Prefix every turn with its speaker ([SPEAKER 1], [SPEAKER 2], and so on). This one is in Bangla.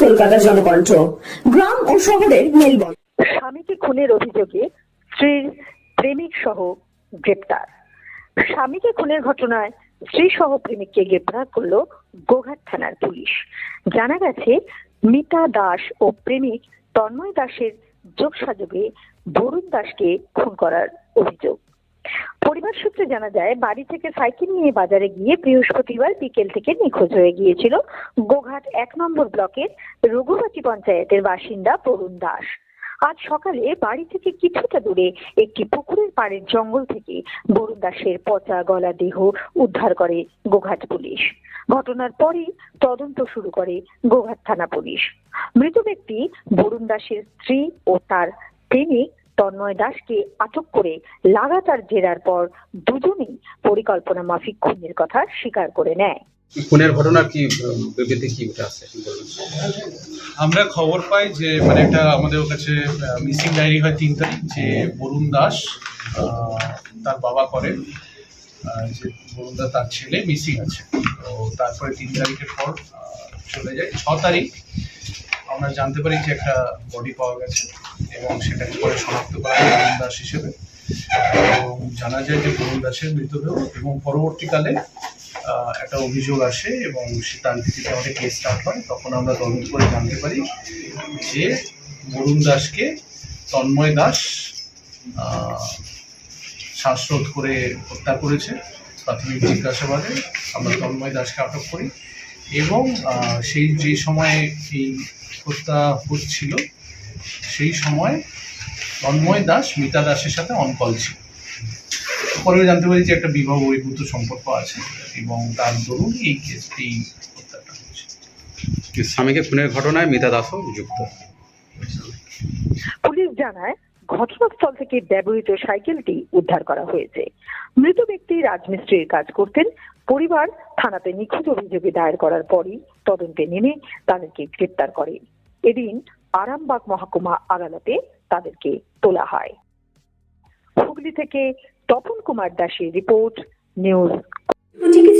[SPEAKER 1] কলকাতা জনকণ্ঠ। গ্রাম ও শহরের মেলবন্ধন।
[SPEAKER 2] স্বামীকে খুনের অভিযোগে স্ত্রীর প্রেমিক সহ গ্রেপ্তার? স্বামীকে খুনের ঘটনায় স্ত্রী সহ প্রেমিককে গ্রেপ্তার করল গোঘাট থানার পুলিশ? জানা গেছে, মিতা দাস ও প্রেমিক তন্ময় দাসের যোগসাযোগে বরুণ দাসকে খুন করার অভিযোগ। পরিবার সূত্রে জানা যায়, বাড়ি থেকে সাইকেল নিয়ে বাজারে গিয়ে বৃহস্পতিবার বিকেল থেকে নিখোঁজ হয়ে গিয়েছিল গোঘাট এক নম্বর ব্লকের রঘুবাটি পঞ্চায়েতের বাসিন্দা বরুণ দাস। আজ সকালে বাড়ি থেকে কিছুটা দূরে একটি পুকুরের পাড়ের জঙ্গল থেকে বরুণ দাসের পচা গলা দেহ উদ্ধার করে গোঘাট পুলিশ। ঘটনার পরই তদন্ত শুরু করে গোঘাট থানা পুলিশ। মৃত ব্যক্তি বরুণ দাসের স্ত্রী ও তার প্রেমিক তন্ময় দাসকে আটক করে লাগাতার জেরার পর দুজনেই পরিকল্পনা মাফিক খুনের কথা স্বীকার করে নেয়।
[SPEAKER 3] খুনের ঘটনার কি বিবৃতি কি উঠে আসছে?
[SPEAKER 4] আমরা খবর পাই যে মানে একটা আমাদের কাছে মিসিং ডায়েরি হয় তিন তারিখ যে বরুণ দাস আহ, তার বাবা করে আহ, যে বরুণ দাস তার ছেলে মিসিং আছে। তো তারপরে তিন তারিখের পর চলে যায়। ছ তারিখ আমরা জানতে পারি যে একটা বডি পাওয়া গেছে এবং সেটাকে পরে শনাক্ত করা হয় দাস হিসেবে। এবং জানা যায় যে বরুণ দাসের মৃতদেহ এবং পরবর্তীকালে একটা অভিযোগ আসে এবং সে তার ভিত্তিতে আমাদের কেস স্টার্ট হয়। তখন আমরা তদন্ত করে জানতে পারি যে বরুণ দাসকে তন্ময় দাস শ্বাসরোধ করে হত্যা করেছে প্রাথমিক জিজ্ঞাসাবাদে। আমরা তন্ময় দাসকে আটক করি এবং সেই যে সময়ে এই হত্যা হচ্ছিল সেই সময় তন্ময় দাস মিতা দাসের সাথে অনকল ছিল। পরে জানতে পারি যে একটা বিবাহ বহির্ভূত সম্পর্ক আছে এবং তার দরুন এই কেস এই হত্যাটা হয়েছে।
[SPEAKER 3] স্বামীকে খুনের ঘটনায় মিতা দাসও যুক্ত।
[SPEAKER 2] পুলিশ জানায় ঘটনাস্থল থেকে ব্যবহৃত সাইকেলটি উদ্ধার করা হয়েছে। মৃত ব্যক্তি রাজমিস্ত্রির কাজ করতেন। পরিবার থানাতে নিখোঁজ অভিযোগে দায়ের করার পরই তদন্তে নেমে তাদেরকে গ্রেপ্তার করে। এদিন আরামবাগ মহকুমা আদালতে তাদেরকে তোলা হয়। হুগলি থেকে তপন কুমার দাসের রিপোর্ট নিউজ